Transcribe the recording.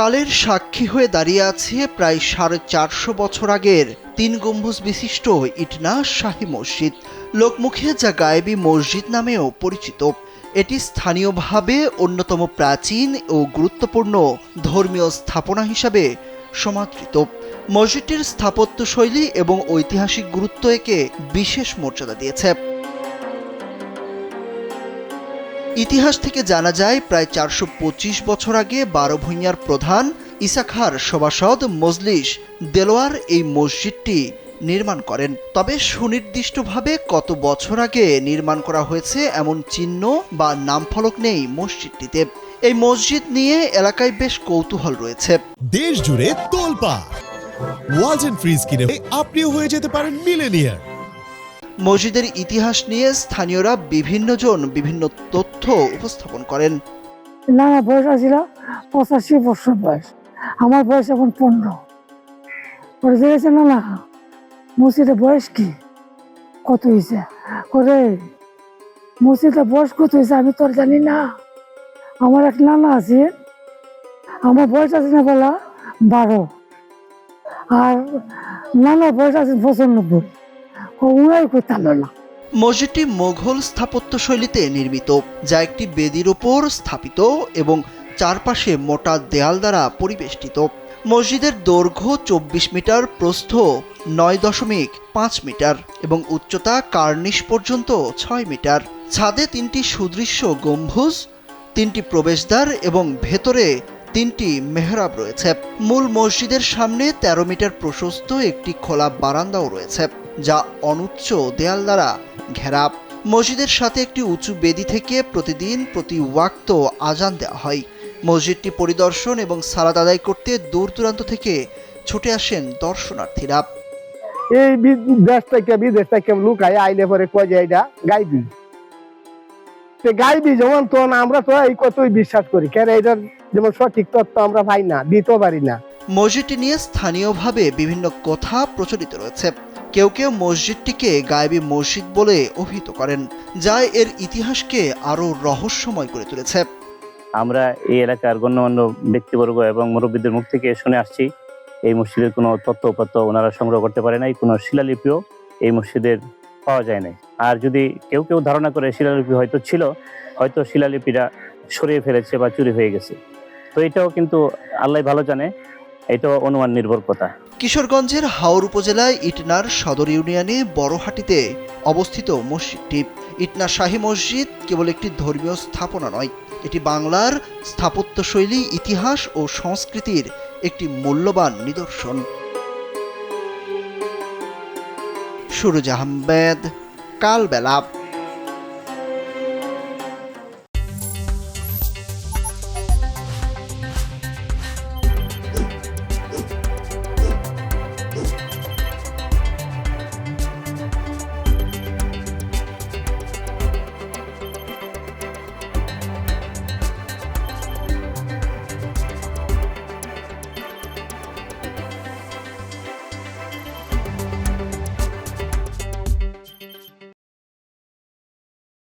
কালের সাক্ষী হয়ে দাঁড়িয়ে আছে প্রায় সাড়ে চারশো বছর আগের তিন গম্বুজ বিশিষ্ট ইটনা শাহী মসজিদ, লোকমুখে যা গায়েবী মসজিদ নামেও পরিচিত। এটি স্থানীয়ভাবে অন্যতম প্রাচীন ও গুরুত্বপূর্ণ ধর্মীয় স্থাপনা হিসাবে সমাদৃত। মসজিদটির স্থাপত্যশৈলী এবং ঐতিহাসিক গুরুত্ব একে বিশেষ মর্যাদা দিয়েছে। ইতিহাস থেকে জানা যায়, প্রায় চারশো পঁচিশ বছর আগে বারো ভূঁইয়ার প্রধান ইসাখার সভাসদ মজলিস দেলোয়ার এই মসজিদটি নির্মাণ করেন। তবে সুনির্দিষ্টভাবে কত বছর আগে নির্মাণ করা হয়েছে এমন চিহ্ন বা নামফলক নেই মসজিদটিতে। এই মসজিদ নিয়ে এলাকায় বেশ কৌতূহল রয়েছে। দেশ জুড়ে তোলপা ওয়ালটন ফ্রিজ কিনে আপনিও হয়ে যেতে পারেন মিলেনিয়ার মসজিদের ইতিহাস নিয়ে স্থানীয়রা বিভিন্ন জন বিভিন্ন তথ্য উপস্থাপন করেন। না বয়স আছিল, পঁচাশি বছর বয়স। আমার বয়স এখন পনেরো। পরে দেখেছে না না মসজিদের বয়স কি? কত হয়েছে করে মসজিদের বয়স কত হয়েছে আমি তো আর জানি না। আমার এক নানা আছে, আমার বয়স আছে না বলা বারো। আর নানা বয়স আছে পঁচানব্বই। না। মসজিদটি মোঘল স্থাপত্যশৈলীতে নির্মিত, যা একটি বেদির ওপর স্থাপিত এবং চারপাশে মোটা দেয়াল দ্বারা পরিবেষ্টিত। মসজিদের দৈর্ঘ্য চব্বিশ মিটার, প্রস্থ নয় দশমিক পাঁচ মিটার এবং উচ্চতা কার্নিশ পর্যন্ত ছয় মিটার। ছাদে তিনটি সুদৃশ্য গম্বুজ, তিনটি প্রবেশদ্বার এবং ভেতরে তিনটি মেহরাব রয়েছে। মূল মসজিদের সামনে তেরো মিটার প্রশস্ত একটি খোলা বারান্দাও রয়েছে। যা অনুচ্চ দেয়াল দ্বারা ঘেরা। মসজিদের সাথে একটি উঁচু বেদি থেকে প্রতিদিন প্রতি ওয়াক্ত আজান দেওয়া হয়। মসজিদটি পরিদর্শন এবং সালাদ আদায় করতে দূর দূরান্ত থেকে ছুটে আসেন দর্শনার্থীরা। এই দেশ থেকে বিদেশ থেকে লুকায় আইলে পরে কয় যে এটা? গাইবি। গাইবি যেমন তো আমরা তো এই কতই বিশ্বাস করি। কেন এটার যেমন সঠিক তথ্য আমরা পাই না দিতে পারি না। মসজিদটি নিয়ে স্থানীয়ভাবে বিভিন্ন কথা প্রচলিত রয়েছে। কেউ কেউ মসজিদটিকে গায়েবী মসজিদ বলে অভিহিত করেন, যা এর ইতিহাসকে আরও রহস্যময় করে তুলেছে। আমরা এই এলাকার গণ্যমান্য ব্যক্তিবর্গ এবং মুরব্বীদের মুখ থেকে শুনে আসছি, এই মসজিদের কোনো তথ্য উপাত্ত ওনারা সংগ্রহ করতে পারে নাই, কোনো শিলালিপিও এই মসজিদের পাওয়া যায় নাই। আর যদি কেউ কেউ ধারণা করে শিলালিপি হয়তো ছিল, হয়তো শিলালিপিটা সরিয়ে ফেলেছে বা চুরি হয়ে গেছে। তো এটাও কিন্তু আল্লাহ ভালো জানে, এটাও অনুমান নির্ভর কথা। কিশোরগঞ্জের হাওর উপজেলায় ইটনার সদর ইউনিয়নে বড়হাটিতে অবস্থিত মসজিদটি। ইটনা শাহী মসজিদ কেবল একটি ধর্মীয় স্থাপনা নয়, এটি বাংলার স্থাপত্যশৈলী, ইতিহাস ও সংস্কৃতির একটি মূল্যবান নিদর্শন। সুরজ আহমেদ, কালবেলা।